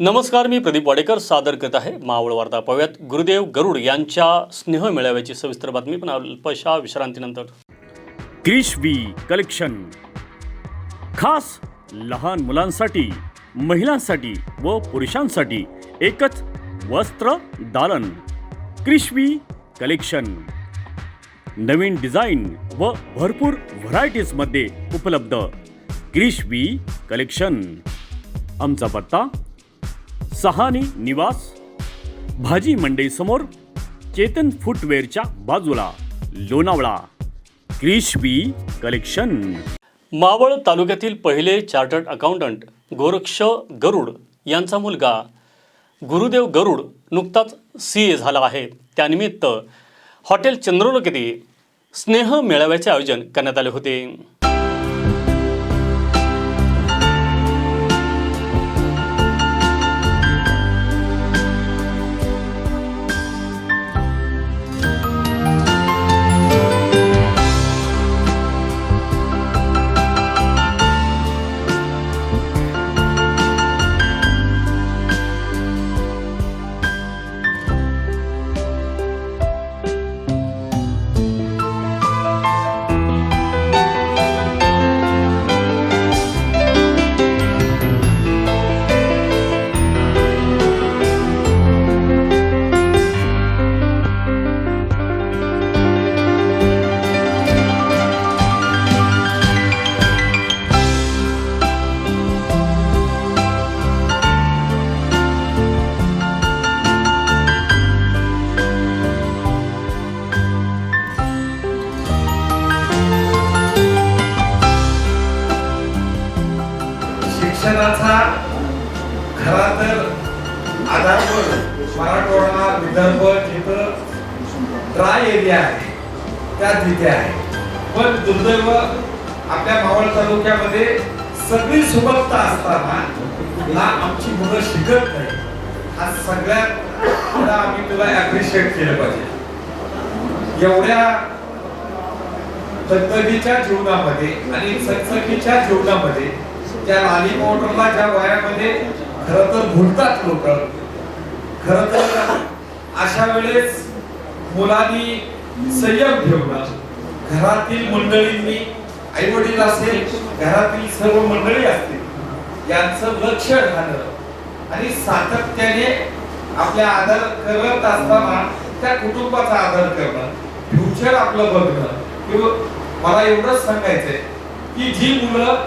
नमस्कार मी प्रदीप वाडेकर सादर करत आहे मावळ वार्ता पाहूयात. गुरुदेव गरुड यांच्या स्नेह मेळाव्याची सविस्तर बातमी पण अल्पशा विश्रांतीनंतर. Krishvi collection. खास लहान मुलांसाठी महिलांसाठी व पुरुषांसाठी एकच वस्त्र दालन. क्रिशवी कलेक्शन. नवीन डिझाईन व भरपूर व्हरायटीजमध्ये उपलब्ध. क्रिशवी कलेक्शन. आमचा पत्ता सहानी निवास भाजी मंडई समोर चेतन फुटवेअरच्या बाजूला लोणावळा क्रिशबी कलेक्शन. मावळ तालुक्यातील पहिले चार्टर्ड अकाउंटंट गोरक्ष गरुड यांचा मुलगा गुरुदेव गरुड नुकताच सी ए झाला आहे. त्यानिमित्त हॉटेल चंद्रलोक येथे स्नेह मेळाव्याचे आयोजन करण्यात आले होते. खरा तर आधारपूर मराठवाडा विदर्भ जिथं ड्राय एरिया आहे त्या तिथे आहे. पण दुर्दैव आपल्या मावळ तालुक्यामध्ये सगळी सुबत्ता असताना ना आमची मुलं शिकत नाही. हा सगळ्यात आम्ही तुला ऍप्रिशिएट केलं पाहिजे. एवढ्या दगदगीच्या जीवनामध्ये आणि चकचकीच्या जीवनामध्ये त्या लाली मोटरला ज्या वयामध्ये खर तर भुलतात लोक. खर तर अशा वेळेस मुलांनी संयम ठेवला. घरातील मंडळींनी आई वडील असेल घरातील सर्व मंडळी असतील यांचं लक्ष राहणं आणि सातत्याने आपल्या आदर करत असताना त्या कुटुंबाचा आदर करणं फ्युचर आपलं बघणं. किंवा मला एवढंच सांगायचंय की जी मुलं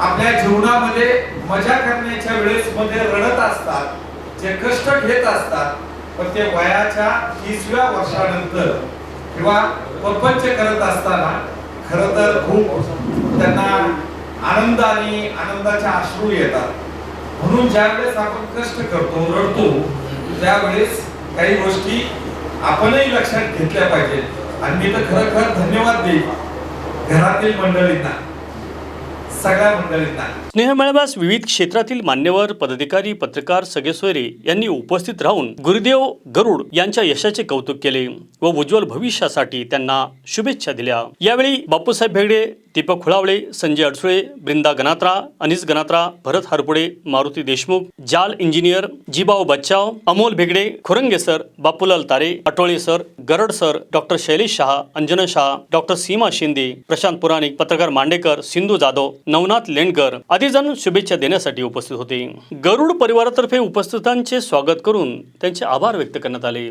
आपल्या जीवनामध्ये मजा करण्याच्या वेळेस मध्ये रडत असतात जे कष्ट घेत असतात पण ते वयाच्या तीसव्या वर्षानंतर किंवा प्रपंच करत असताना खर तर खूप त्यांना आनंद आणि आनंदाचे अश्रू येतात. म्हणून ज्या वेळेस आपण कष्ट करतो रडतो त्यावेळेस काही गोष्टी आपणही लक्षात घेतल्या पाहिजेत. आणि मी तर खरं धन्यवाद देईन घरातील मंडळींना. सगळ्या मंडळींना. स्नेह मेळाव्यास विविध क्षेत्रातील मान्यवर पदाधिकारी पत्रकार सगळे सोयरे यांनी उपस्थित राहून गुरुदेव गरुड यांच्या यशाचे कौतुक केले व उज्ज्वल भविष्यासाठी त्यांना शुभेच्छा दिल्या. यावेळी बापूसाहेब भेगडे दीपक खुळावळे संजय अडसुळे बृंदा गनात्रा अनिस गनात्रा भरत हरपुडे मारुती देशमुख जाल engineer जीबाव Bachchav Amol Bhegade Khurange sir Bapulal Tare Atole sir Garad sir doctor Shailesh Shah Anjana Shah doctor Seema Shinde Prashant Puranik पत्रकार मांडेकर सिंधू जाधव नवनाथ लेंडकर आदी जण शुभेच्छा देण्यासाठी उपस्थित होते. गरुड परिवारातर्फे उपस्थितांचे स्वागत करून त्यांचे आभार व्यक्त करण्यात आले.